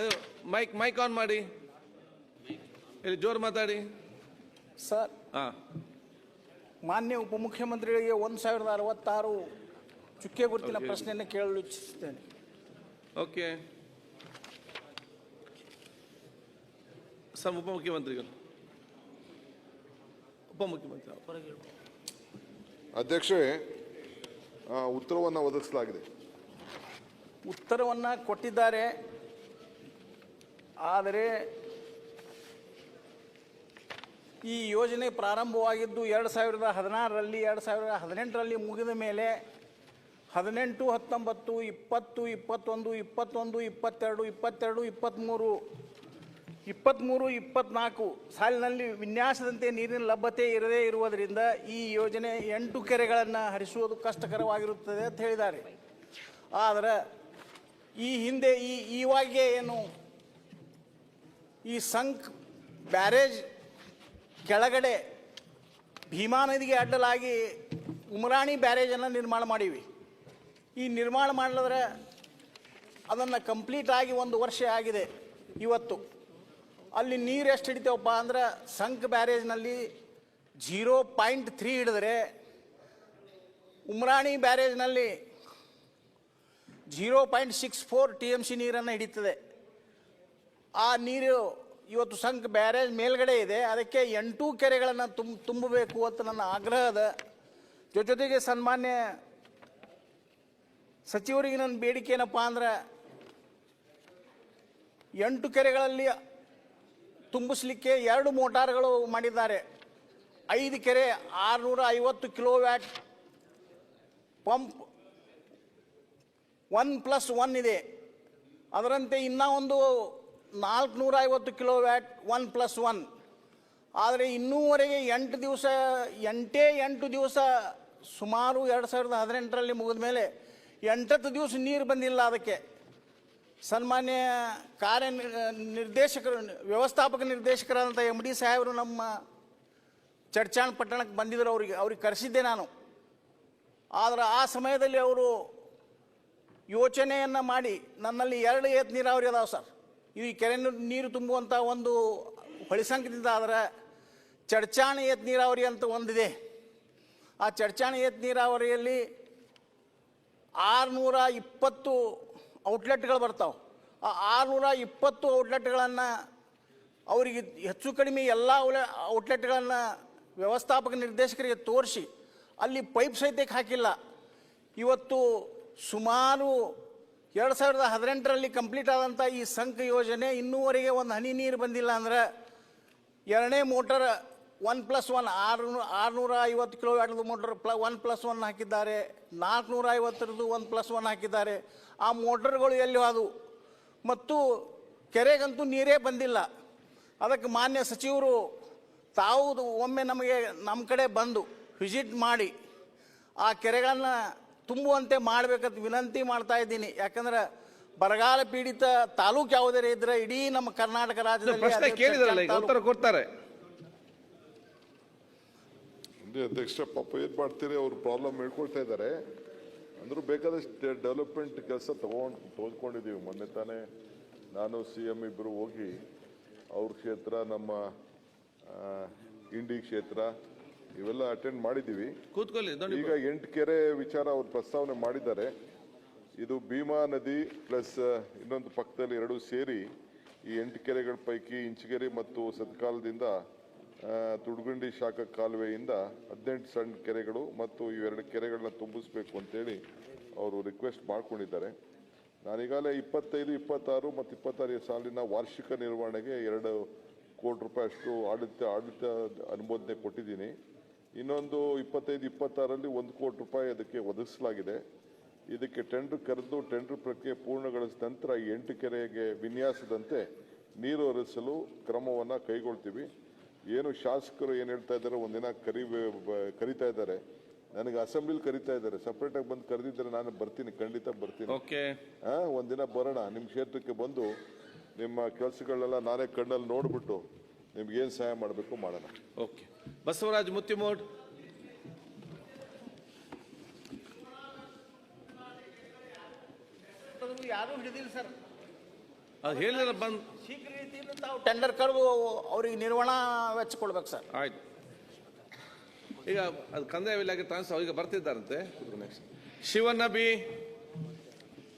ಅದು mic mic on ಮಾಡಿ. ಇಲ್ಲಿ ಜೋರು ಮಾತಾಡಿ. ಸರ್ ಹಾಂ. ಮಾನ್ಯ ಉಪಮುಖ್ಯಮಂತ್ರಿಗಳಿಗೆ ಒಂದು ಸಾವಿರದ ಅರವತ್ತಾರು ಚುಕ್ಕೆ ಗುರುತಿನ ಪ್ರಶ್ನೆಯನ್ನು ಕೇಳಲು ಇಚ್ಛಿಸುತ್ತೇನೆ. ಓಕೆ ಸರ್ ಉಪಮುಖ್ಯಮಂತ್ರಿಗಳು. ಉಪಮುಖ್ಯಮಂತ್ರಿ. ಅಧ್ಯಕ್ಷರೇ ಉತ್ತರವನ್ನು ಒದಗಿಸಲಾಗಿದೆ. ಉತ್ತರವನ್ನು ಕೊಟ್ಟಿದ್ದಾರೆ ಆದರೆ ಈ ಯೋಜನೆ ಪ್ರಾರಂಭವಾಗಿದ್ದು ಎರಡು ಸಾವಿರದ ಹದಿನಾರರಲ್ಲಿ, ಎರಡು ಸಾವಿರದ ಹದಿನೆಂಟರಲ್ಲಿ ಮುಗಿದ ಮೇಲೆ ಹದಿನೆಂಟು, ಹತ್ತೊಂಬತ್ತು, ಇಪ್ಪತ್ತು, ಇಪ್ಪತ್ತೊಂದು ಇಪ್ಪತ್ತೊಂದು, ಇಪ್ಪತ್ತೆರಡು ಇಪ್ಪತ್ತೆರಡು, ಇಪ್ಪತ್ತ್ಮೂರು ಇಪ್ಪತ್ತ್ಮೂರು, ಇಪ್ಪತ್ತ್ನಾಲ್ಕು ಸಾಲಿನಲ್ಲಿ ವಿನ್ಯಾಸದಂತೆ ನೀರಿನ ಲಭ್ಯತೆ ಇರದೇ ಇರುವುದರಿಂದ ಈ ಯೋಜನೆ ಎಂಟು ಕೆರೆಗಳನ್ನು ಹರಿಸುವುದು ಕಷ್ಟಕರವಾಗಿರುತ್ತದೆ ಅಂತ ಹೇಳಿದ್ದಾರೆ. ಆದರೆ ಈ ಹಿಂದೆ ಈ, ಈವಾಗೆ ಏನು ಈ ಸಂಕ್ ಬ್ಯಾರೇಜ್ ಕೆಳಗಡೆ ಭೀಮಾ ನದಿಗೆ ಅಡ್ಡಲಾಗಿ ಉಮರಾಣಿ ಬ್ಯಾರೇಜನ್ನು ನಿರ್ಮಾಣ ಮಾಡೀವಿ. ಈ ನಿರ್ಮಾಣ ಮಾಡಿದ್ರೆ ಅದನ್ನು ಕಂಪ್ಲೀಟ್ ಆಗಿ ಒಂದು ವರ್ಷ ಆಗಿದೆ ಇವತ್ತು. ಅಲ್ಲಿ ನೀರು ಎಷ್ಟು ಹಿಡಿತೇವಪ್ಪ ಅಂದ್ರೆ ಸಂಕ್ ಬ್ಯಾರೇಜ್ನಲ್ಲಿ ಜೀರೋ ಪಾಯಿಂಟ್ ತ್ರೀ ಹಿಡಿದ್ರೆ Umrani ಬ್ಯಾರೇಜ್ನಲ್ಲಿ zero point six four T M C ನೀರನ್ನು ಹಿಡಿತದೆ. ಆ ನೀರು ಇವತ್ತು ಸಂಕ್ ಬ್ಯಾರೇಜ್ ಮೇಲ್ಗಡೆ ಇದೆ. ಅದಕ್ಕೆ ಎಂಟು ಕೆರೆಗಳನ್ನು ತುಂಬ ತುಂಬಬೇಕು ಅಂತ ನನ್ನ ಆಗ್ರಹ ಅದ ಜೊ- ಜೊತೆಗೆ ಸನ್ಮಾನ್ಯ ಸಚಿವರಿಗೆ ನನ್ನ ಬೇಡಿಕೆ ಏನಪ್ಪ ಅಂದ್ರೆ ಎಂಟು ಕೆರೆಗಳಲ್ಲಿ ತುಂಬಿಸ್ಲಿಕ್ಕೆ ಎರಡು ಮೋಟಾರ್ಗಳು ಮಾಡಿದ್ದಾರೆ. ಐದು ಕೆರೆ ಆರುನೂರ ಐವತ್ತು kilowatt pump one plus one ಇದೆ. ಅದರಂತೆ ಇನ್ನೂ ಒಂದು ನಾಲ್ಕುನೂರ ಐವತ್ತು kilowatt one plus one. ಆದರೆ ಇನ್ನೂವರೆಗೆ ಎಂಟು ದಿವಸ, ಎಂಟೇ ಎಂಟು ದಿವಸ, ಸುಮಾರು ಎರಡು ಸಾವಿರದ ಹದಿನೆಂಟರಲ್ಲಿ ಮುಗಿದ ಮೇಲೆ ಎಂಟತ್ತು ದಿವಸ ನೀರು ಬಂದಿಲ್ಲ ಅದಕ್ಕೆ. ಸನ್ಮಾನ್ಯ ಕಾರ್ಯ ನಿರ್ದೇಶಕರು, ವ್ಯವಸ್ಥಾಪಕ ನಿರ್ದೇಶಕರಾದಂಥ ಎಂ ಡಿ ಸಾಹೇಬರು ನಮ್ಮ ಚರ್ಚಾಣ ಪಟ್ಟಣಕ್ಕೆ ಬಂದಿದ್ದರು ಅವರಿಗೆ, ಅವ್ರಿಗೆ ಕರೆಸಿದ್ದೆ ನಾನು. ಆದರೆ ಆ ಸಮಯದಲ್ಲಿ ಅವರು ಯೋಚನೆಯನ್ನು ಮಾಡಿ, ನನ್ನಲ್ಲಿ ಎರಡು ಏತ್ ನೀರಾವರಿ ಅದಾವೆ ಸರ್. ಈ ಕೆರೆ ನೀರು- ನೀರು ತುಂಬುವಂಥ ಒಂದು ಹೊಳಿಸಂಕದಿಂದ ಆದರೆ ಚಡ್ಚಾಣ ಏತ್ ನೀರಾವರಿ ಅಂತ ಒಂದಿದೆ. ಆ ಚಡ್ಚಾಣ ಏತ್ ನೀರಾವರಿಯಲ್ಲಿ ಆರುನೂರ ಇಪ್ಪತ್ತು ಔಟ್ಲೆಟ್ಗಳು ಬರ್ತಾವೆ. ಆ ಆರುನೂರ ಇಪ್ಪತ್ತು ಔಟ್ಲೆಟ್ಗಳನ್ನು ಅವರಿಗೆ ಹೆಚ್ಚು ಕಡಿಮೆ ಎಲ್ಲ ಔಟ್ಲೆಟ್ಗಳನ್ನು ವ್ಯವಸ್ಥಾಪಕ ನಿರ್ದೇಶಕರಿಗೆ ತೋರಿಸಿ ಅಲ್ಲಿ ಪೈಪ್ ಸಹಿತಕ್ಕೆ ಹಾಕಿಲ್ಲ. ಇವತ್ತು ಸುಮಾರು ಎರಡು ಸಾವಿರದ ಹದಿನೆಂಟರಲ್ಲಿ ಕಂಪ್ಲೀಟ್ ಆದಂಥ ಈ ಸಂಕ ಯೋಜನೆ ಇನ್ನೂವರೆಗೆ ಒಂದು ಹನಿ ನೀರು ಬಂದಿಲ್ಲ ಅಂದ್ರೆ ಎರಡನೇ ಮೋಟರ್ ಒನ್ ಪ್ಲಸ್ ಒನ್ ಆರು ಆರುನೂರ ಐವತ್ತು ಕಿಲೋ ವ್ಯಾಟ್ದು ಮೋಟರ್ ಪ್ಲ ಒನ್ ಪ್ಲಸ್ ಒನ್ ಹಾಕಿದ್ದಾರೆ. ನಾಲ್ಕುನೂರ ಐವತ್ತರದ್ದು ಒನ್ ಪ್ಲಸ್ ಒನ್ ಹಾಕಿದ್ದಾರೆ. ಆ ಮೋಟರ್ಗಳು ಎಲ್ಲಿ ಅದು ಮತ್ತು ಕೆರೆಗಂತೂ ನೀರೇ ಬಂದಿಲ್ಲ. ಅದಕ್ಕೆ ಮಾನ್ಯ ಸಚಿವರು ತಾವು ಒಮ್ಮೆ ನಮಗೆ ನಮ್ಮ ಕಡೆ ಬಂದು ವಿಸಿಟ್ ಮಾಡಿ ಆ ಕೆರೆಗಳನ್ನ ತುಂಬುವಂತೆ ಮಾಡಬೇಕಂತ ವಿನಂತಿ ಮಾಡ್ತಾ ಇದ್ದೀನಿ. ಯಾಕಂದ್ರೆ ಬರಗಾಲ ಪೀಡಿತ ತಾಲೂಕು ಯಾವುದೇ ಇದ್ರೆ ಇಡೀ ನಮ್ಮ ಕರ್ನಾಟಕ ರಾಜ್ಯದಲ್ಲಿ ಪ್ರಶ್ನೆ ಕೇಳಿದ್ರಲ್ಲ ಈಗ ಉತ್ತರ ಕೊಡ್ತಾರೆ. ಹಿಂದೆ ಅಧ್ಯಕ್ಷ ಪಾಪ ಏನ್ ಮಾಡ್ತೀರಿ? ಅವ್ರು ಪ್ರಾಬ್ಲಮ್ ಹೇಳ್ಕೊಳ್ತಾ ಇದ್ದಾರೆ. ಅಂದ್ರೂ ಬೇಕಾದಷ್ಟು ಡೆವಲಪ್ಮೆಂಟ್ ಕೆಲಸ ತಗೊಂಡ್ ತೋದ್ಕೊಂಡಿದ್ದೀವಿ ಮೊನ್ನೆ ತಾನೇ ನಾನು ಸಿ ಎಂ ಇಬ್ಬರು ಹೋಗಿ ಅವ್ರ ಕ್ಷೇತ್ರ ನಮ್ಮ ಆ, ಇಂಡಿ ಕ್ಷೇತ್ರ ಇವೆಲ್ಲ ಅಟೆಂಡ್ ಮಾಡಿದ್ದೀವಿ. ಕೂತ್ಕೊಳ್ಳಿ ಈಗ ಎಂಟು ಕೆರೆ ವಿಚಾರ ಅವ್ರು ಪ್ರಸ್ತಾವನೆ ಮಾಡಿದ್ದಾರೆ. ಇದು ಭೀಮಾ ನದಿ ಪ್ಲಸ್ ಇನ್ನೊಂದು ಪಕ್ಕದಲ್ಲಿ ಎರಡು ಸೇರಿ ಈ ಎಂಟು ಕೆರೆಗಳ ಪೈಕಿ ಇಂಚಗೆರೆ ಮತ್ತು ಸತ್ಕಾಲದಿಂದ ತುಡುಗುಂಡಿ ಶಾಖ ಕಾಲುವೆಯಿಂದ ಹದಿನೆಂಟು ಸಣ್ಣ ಕೆರೆಗಳು ಮತ್ತು ಇವೆರಡು ಕೆರೆಗಳನ್ನ ತುಂಬಿಸ್ಬೇಕು ಅಂತೇಳಿ ಅವರು ರಿಕ್ವೆಸ್ಟ್ ಮಾಡ್ಕೊಂಡಿದ್ದಾರೆ. ನಾನೀಗಾಗಲೇ ಇಪ್ಪತ್ತೈದು ಇಪ್ಪತ್ತಾರು ಮತ್ತು ಇಪ್ಪತ್ತಾರು ಸಾಲಿನ ವಾರ್ಷಿಕ ನಿರ್ವಹಣೆಗೆ ಎರಡು ಕೋಟಿ ರೂಪಾಯಿ ಅಷ್ಟು ಆಡಳಿತ ಆಡಳಿತ ಅನುಮೋದನೆ ಕೊಟ್ಟಿದ್ದೀನಿ. ಇನ್ನೊಂದು ಇಪ್ಪತ್ತೈದು ಇಪ್ಪತ್ತಾರಲ್ಲಿ ಒಂದು ಕೋಟಿ ರೂಪಾಯಿ ಅದಕ್ಕೆ ಒದಗಿಸಲಾಗಿದೆ. ಇದಕ್ಕೆ ಟೆಂಡರ್ ಕರೆದು ಟೆಂಡರ್ ಪ್ರಕ್ರಿಯೆ ಪೂರ್ಣಗೊಳಿಸಿದ ನಂತರ ಈ ಎಂಟು ಕೆರೆಗೆ ವಿನ್ಯಾಸದಂತೆ ನೀರು ಹರಿಸಲು ಕ್ರಮವನ್ನು ಕೈಗೊಳ್ತೀವಿ. ಏನು ಶಾಸಕರು ಏನು ಹೇಳ್ತಾ ಇದ್ದಾರೆ ಒಂದಿನ ಕರಿ ಕರಿತಾ ಇದ್ದಾರೆ. ನನಗೆ ಅಸೆಂಬ್ಲಿಲಿ ಕರಿತಾ ಇದ್ದಾರೆ. ಸಪ್ರೇಟಾಗಿ ಬಂದು ಕರೆದಿದ್ದರೆ ನಾನು ಬರ್ತೀನಿ ಖಂಡಿತ ಬರ್ತೀನಿ. ಓಕೆ. ಒಂದಿನ ಬರೋಣ. ನಿಮ್ಮ ಕ್ಷೇತ್ರಕ್ಕೆ ಬಂದು ನಿಮ್ಮ ಕೆಲಸಗಳನ್ನೆಲ್ಲ ನಾನೇ ಕಣ್ಣಲ್ಲಿ ನೋಡ್ಬಿಟ್ಟು ನಿಮ್ಗೆ ಏನು ಸಹಾಯ ಮಾಡಬೇಕು ಮಾಡೋಣ. ಓಕೆ. ಬಸವರಾಜ್ ಮುತ್ತಿಮೋಡ್. ಅದು ಯಾರೂ ಹಿಡಿದಿಲ್ಲ ಸರ್. ಅದು ಹೇಳಿದ್ರೆ ಬಂದ್ ಶೀಘ್ರ ರೀತಿಯಲ್ಲಿ ತಾವು ಟೆಂಡರ್ ಕರೆದು ಅವ್ರಿಗೆ ನಿರ್ವಹಣಾ ವೆಚ್ಚ ಕೊಡ್ಬೇಕು ಸರ್. ಆಯ್ತು. ಈಗ ಅದು ಕಂದಾಯ ಇಲಾಖೆ ಟ್ರಾನ್ಸ್ಫರ್ ಈಗ ಬರ್ತಿದ್ದಾರಂತೆ. ಶಿವಣ್ಣ ಬಿ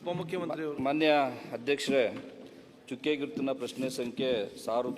ಉಪಮುಖ್ಯಮಂತ್ರಿ ಅವರು ಮಾನ್ಯ ಅಧ್ಯಕ್ಷರೇ ಚುಕ್ಕೆ ಗುರುತಿನ ಪ್ರಶ್ನೆ ಸಂಖ್ಯೆ ಸಾವಿರದ